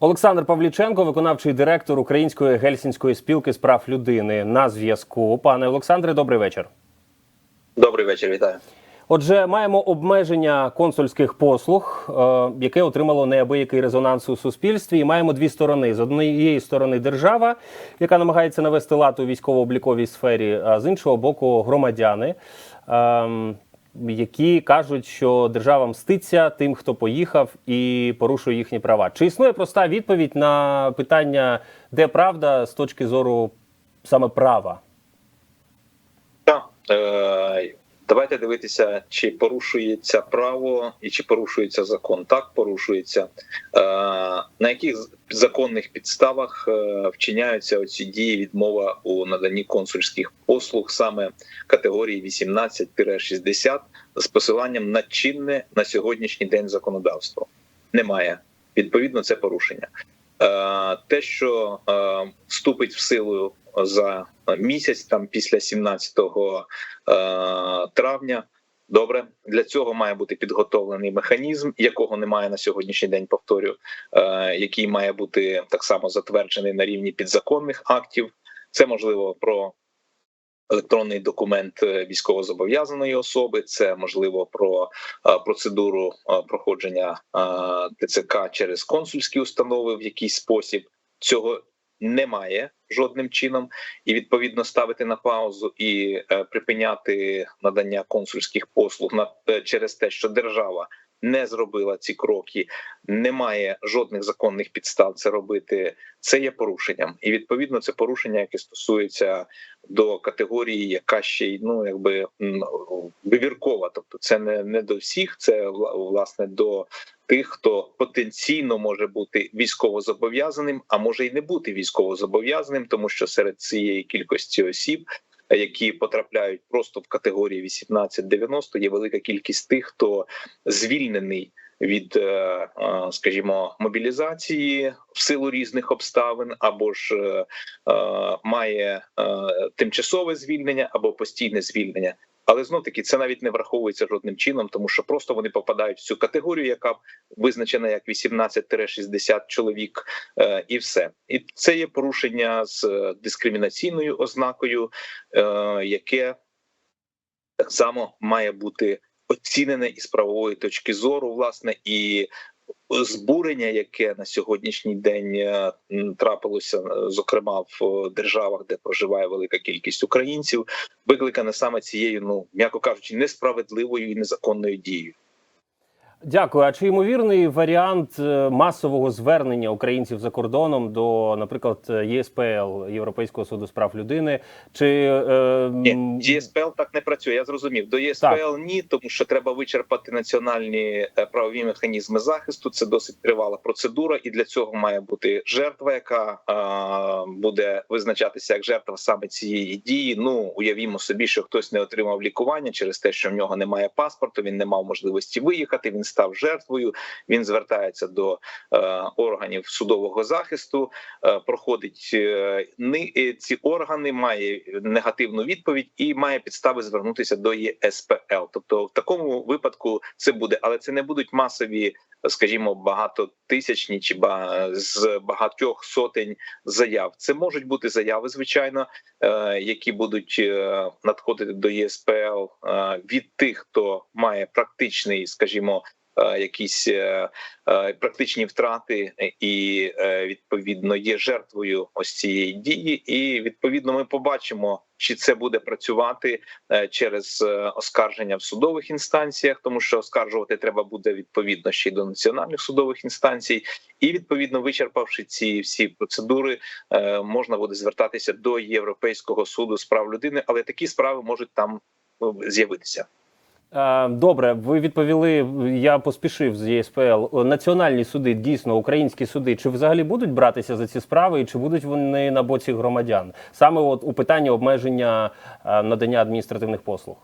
Олександр Павліченко, виконавчий директор Української гельсінської спілки з прав людини, на зв'язку. Пане Олександре, добрий вечір. Добрий вечір, вітаю. Отже, маємо обмеження консульських послуг, е, яке отримало неабиякий резонанс у суспільстві. І маємо дві сторони: з однієї сторони держава, яка намагається навести лад у військово-обліковій сфері, а з іншого боку, громадяни. Які кажуть, що держава мститься тим, хто поїхав і порушує їхні права. Чи існує проста відповідь на питання, де правда з точки зору саме права? Е, давайте дивитися, чи порушується право і чи порушується закон. Так порушується. Е, на яких законних підставах е, вчиняються оці дії відмова у наданні консульських послуг саме категорії 18-60 з посиланням на чинне на сьогоднішній день законодавство? Немає. Відповідно, це порушення. Е, те, що е, вступить в силу за місяць, там після 17 е, травня. Добре, для цього має бути підготовлений механізм, якого немає на сьогоднішній день. Повторю, е, який має бути так само затверджений на рівні підзаконних актів. Це можливо про електронний документ е, військовозобов'язаної особи. Це можливо про е, процедуру проходження ТЦК через консульські установи в якийсь спосіб. Цього немає жодним чином, і відповідно ставити на паузу і е, припиняти надання консульських послуг на е, через те, що держава не зробила ці кроки, немає жодних законних підстав це робити. Це є порушенням, і відповідно це порушення, яке стосується до категорії, яка ще й ну якби вивіркова. Тобто, це не, не до всіх, це власне до тих, хто потенційно може бути військовозобов'язаним, а може й не бути військовозобов'язаним, тому що серед цієї кількості осіб, які потрапляють просто в категорії 18-90, є велика кількість тих, хто звільнений від, е, е, скажімо, мобілізації в силу різних обставин, або ж е, має тимчасове звільнення або постійне звільнення. Але знов таки це навіть не враховується жодним чином, тому що просто вони попадають в цю категорію, яка визначена як 18-60 чоловік, е, і все. І це є порушення з е, дискримінаційною ознакою, е, яке так само має бути оцінене із правової точки зору, власне, і збурення, яке на сьогоднішній день е, трапилося, е, зокрема в е, державах, де проживає велика кількість українців, викликане саме цією, ну м'яко кажучи, несправедливою і незаконною дією. Дякую. А чи ймовірний варіант е, масового звернення українців за кордоном до, наприклад, ЄСПЛ Європейського суду з прав людини? Чи е, Ні, ЄСПЛ так не працює. Я зрозумів. До ЄСПЛ Так. ні, тому що треба вичерпати національні е, правові механізми захисту. Це досить тривала процедура, і для цього має бути жертва, яка а, буде визначатися як жертва саме цієї дії. Ну уявімо собі, що хтось не отримав лікування через те, що в нього немає паспорту. Він не мав можливості виїхати. Він став жертвою. Він звертається до е, органів судового захисту, е, проходить е, е, ці органи, має негативну відповідь і має підстави звернутися до ЄСПЛ. Тобто, в такому випадку це буде, але це не будуть масові, скажімо, багатотисячні чи ба з багатьох сотень заяв. Це можуть бути заяви, звичайно, е, які будуть е, надходити до ЄСПЛ від тих, хто має практичний, скажімо. Е, Якісь е, е, практичні втрати, і відповідно є жертвою ось цієї дії. І відповідно ми побачимо, чи це буде працювати через оскарження в судових інстанціях, тому що оскаржувати треба буде відповідно ще й до національних судових інстанцій, і відповідно вичерпавши ці всі процедури, можна буде звертатися до Європейського суду з прав людини, але такі справи можуть там ну, з'явитися. Е, Добре, ви відповіли. Я поспішив з ЄСПЛ. Національні суди, дійсно, українські суди, чи взагалі будуть братися за ці справи, і чи будуть вони на боці громадян? Саме от у питанні обмеження е, надання адміністративних послуг.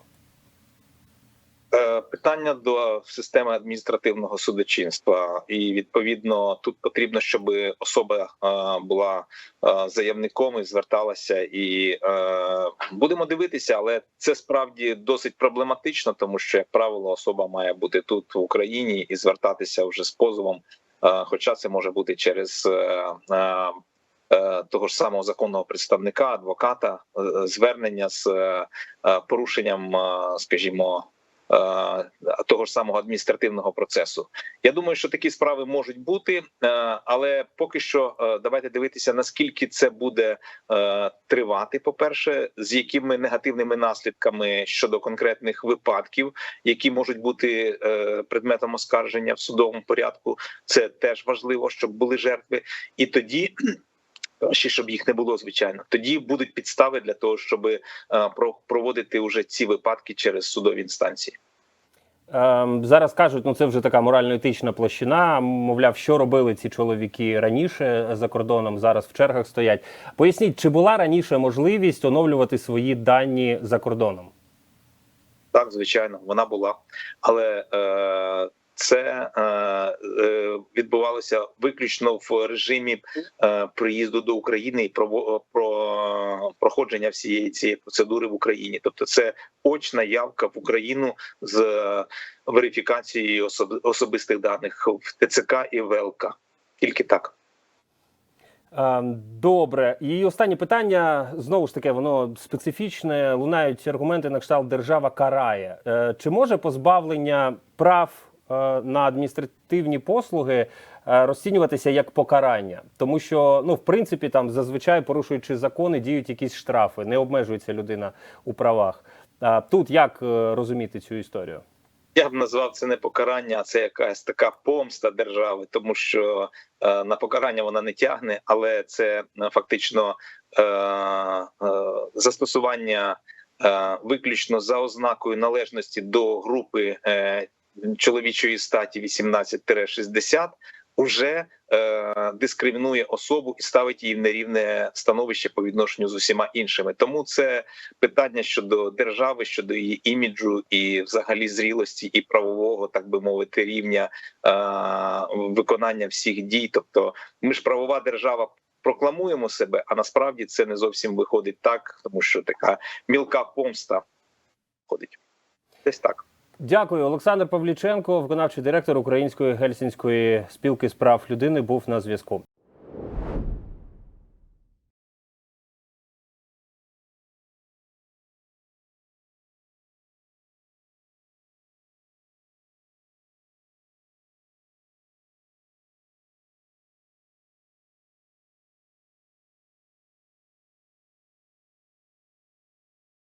Е, Питання до системи адміністративного судочинства, і відповідно тут потрібно, щоб особа е, була е, заявником і зверталася, і будемо дивитися, але це справді досить проблематично, тому що як правило особа має бути тут в Україні і звертатися вже з позовом Хоча це може бути через того ж самого законного представника, адвоката, звернення з порушенням, скажімо. Е, Того ж самого адміністративного процесу, я думаю, що такі справи можуть бути, е, але поки що е, давайте дивитися, наскільки це буде тривати. По перше, з якими негативними наслідками щодо конкретних випадків, які можуть бути предметом оскарження в судовому порядку, це теж важливо, щоб були жертви, і тоді. Ще щоб їх не було, звичайно, тоді будуть підстави для того, щоб е, проводити уже ці випадки через судові інстанції. Ем, Зараз кажуть, ну це вже така морально-етична площина. Мовляв, що робили ці чоловіки раніше за кордоном, зараз в чергах стоять. Поясніть, чи була раніше можливість оновлювати свої дані за кордоном? Так, звичайно, вона була, але е, це е, е, відбувалося виключно в режимі е, приїзду до України і про проходження всієї цієї процедури в Україні. Тобто, це очна явка в Україну з верифікацією особистих даних в ТЦК і ВЛК. Тільки так. Добре, і останнє питання знову ж таки, воно специфічне. Лунають аргументи на кшталт держава карає. Чи може позбавлення прав на адміністративні послуги е, розцінюватися як покарання? Тому що, ну, в принципі, там зазвичай порушуючи закони, діють якісь штрафи, не обмежується людина у правах. Тут як е, розуміти цю історію? Я б назвав це не покарання, а це якась така помста держави, тому що е, на покарання вона не тягне, але це е, фактично е, е, застосування е, виключно за ознакою належності до групи е, чоловічої статі 18-60 уже е, дискримінує особу і ставить її в нерівне становище по відношенню з усіма іншими. Тому це питання щодо держави, щодо її іміджу і взагалі зрілості і правового, так би мовити, рівня е, виконання всіх дій. Тобто, ми ж правова держава. Прокламуємо себе, а насправді це не зовсім виходить так, тому що така мілка помста ходить. Десь так. Дякую, Олександр Павліченко, виконавчий директор Української гельсінської спілки справ людини, був на зв'язку.